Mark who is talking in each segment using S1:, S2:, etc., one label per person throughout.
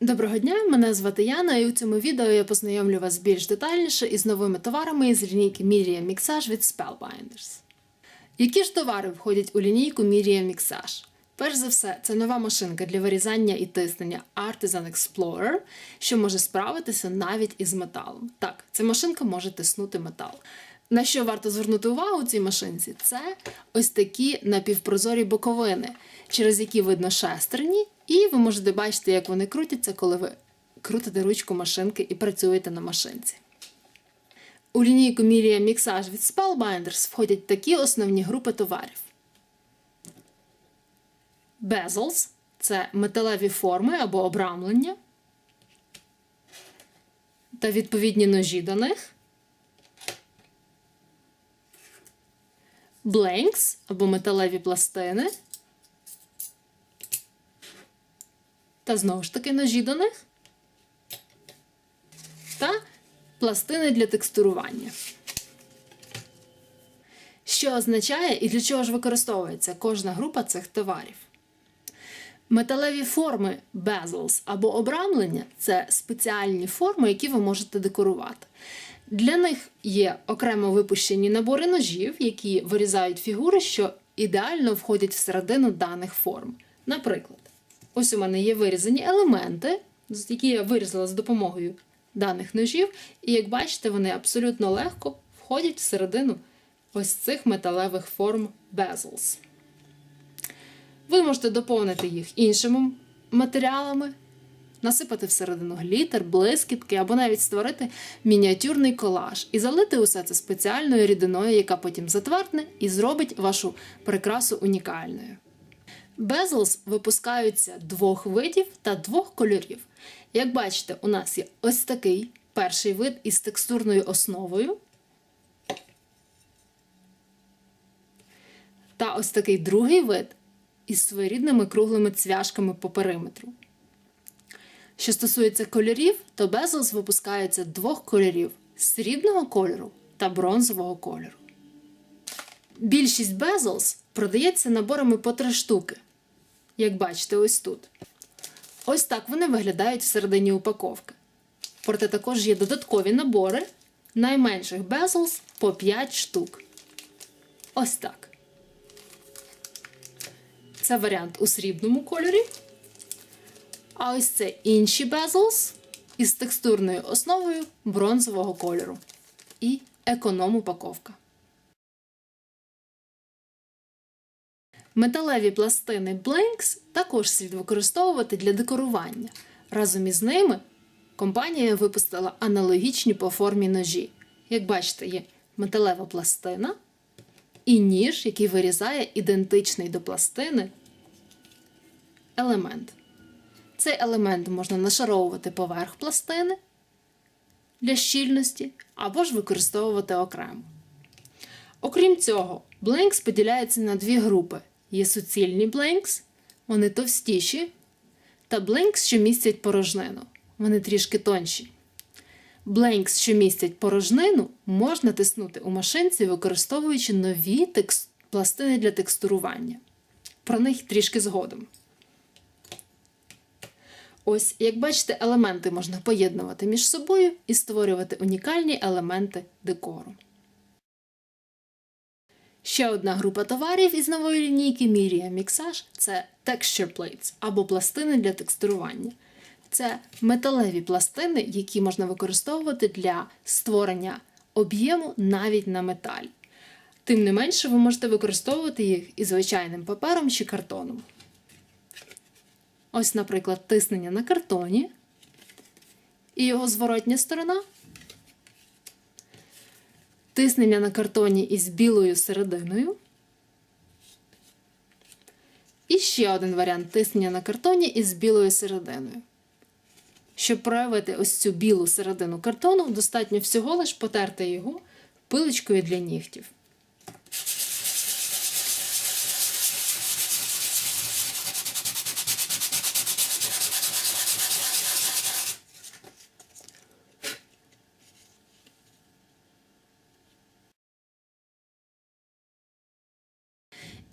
S1: Доброго дня, мене звати Яна, і у цьому відео я познайомлю вас більш детальніше із новими товарами із лінійки Miria Mixage від Spellbinders. Які ж товари входять у лінійку Miria Mixage? Перш за все, це нова машинка для вирізання і тиснення Artisan Explorer, що може справитися навіть із металом. Так, ця машинка може тиснути метал. На що варто звернути увагу у цій машинці? Це ось такі напівпрозорі боковини, через які видно шестерні, і ви можете бачити, як вони крутяться, коли ви крутите ручку машинки і працюєте на машинці. У лінійку Miria Mixage від Spellbinders входять такі основні групи товарів. Bezels – це металеві форми або обрамлення та відповідні ножі до них. Blanks або металеві пластини. Та знову ж таки ножі до них. Та пластини для текстурування. Що означає і для чого ж використовується кожна група цих товарів? Металеві форми bezels або обрамлення це спеціальні форми, які ви можете декорувати. Для них є окремо випущені набори ножів, які вирізають фігури, що ідеально входять всередину даних форм. Наприклад, ось у мене є вирізані елементи, які я вирізала з допомогою даних ножів, і як бачите, вони абсолютно легко входять всередину ось цих металевих форм bezels. Ви можете доповнити їх іншими матеріалами, насипати всередину глітер, блискітки або навіть створити мініатюрний колаж і залити усе це спеціальною рідиною, яка потім затвердне і зробить вашу прикрасу унікальною. Безлс випускаються двох видів та двох кольорів. Як бачите, у нас є ось такий перший вид із текстурною основою. Та ось такий другий вид із своєрідними круглими цвяшками по периметру. Що стосується кольорів, то Bezos випускається двох кольорів срібного кольору та бронзового кольору. Більшість Bezos продається наборами по три штуки. Як бачите, ось тут. Ось так вони виглядають всередині упаковки. Проте також є додаткові набори найменших Bezos по 5 штук. Ось так. Це варіант у срібному кольорі. А ось це інші bezels із текстурною основою бронзового кольору. І економ упаковка. Металеві пластини Blanks також слід використовувати для декорування. Разом із ними компанія випустила аналогічні по формі ножі. Як бачите, є металева пластина і ніж, який вирізає ідентичний до пластини елемент. Цей елемент можна нашаровувати поверх пластини для щільності або ж використовувати окремо. Окрім цього, бленкс поділяється на дві групи: є суцільні бленкс, вони товстіші, та бленкс, що містять порожнину. Вони трішки тонші. Бленкс, що містять порожнину, можна тиснути у машинці, використовуючи нові текст... пластини для текстурування. Про них трішки згодом. Ось, як бачите, елементи можна поєднувати між собою і створювати унікальні елементи декору. Ще одна група товарів із нової лінійки Miria Mixage – це Texture Plates або пластини для текстурування. Це металеві пластини, які можна використовувати для створення об'єму навіть на металі. Тим не менше, ви можете використовувати їх і звичайним папером чи картоном. Ось, наприклад, тиснення на картоні і його зворотня сторона. Тиснення на картоні із білою серединою. І ще один варіант тиснення на картоні із білою серединою. Щоб проявити ось цю білу середину картону, достатньо всього лиш потерти його пилочкою для нігтів.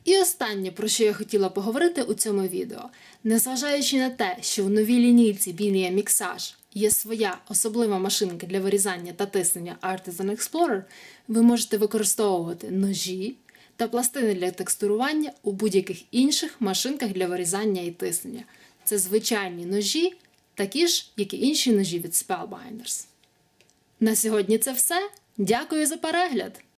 S1: І останнє, про що я хотіла поговорити у цьому відео. Незважаючи на те, що в новій лінійці Bilia Mixage є своя особлива машинка для вирізання та тиснення Artisan Explorer, ви можете використовувати ножі та пластини для текстурування у будь-яких інших машинках для вирізання і тиснення. Це звичайні ножі, такі ж, як і інші ножі від Spellbinders. На сьогодні це все. Дякую за перегляд!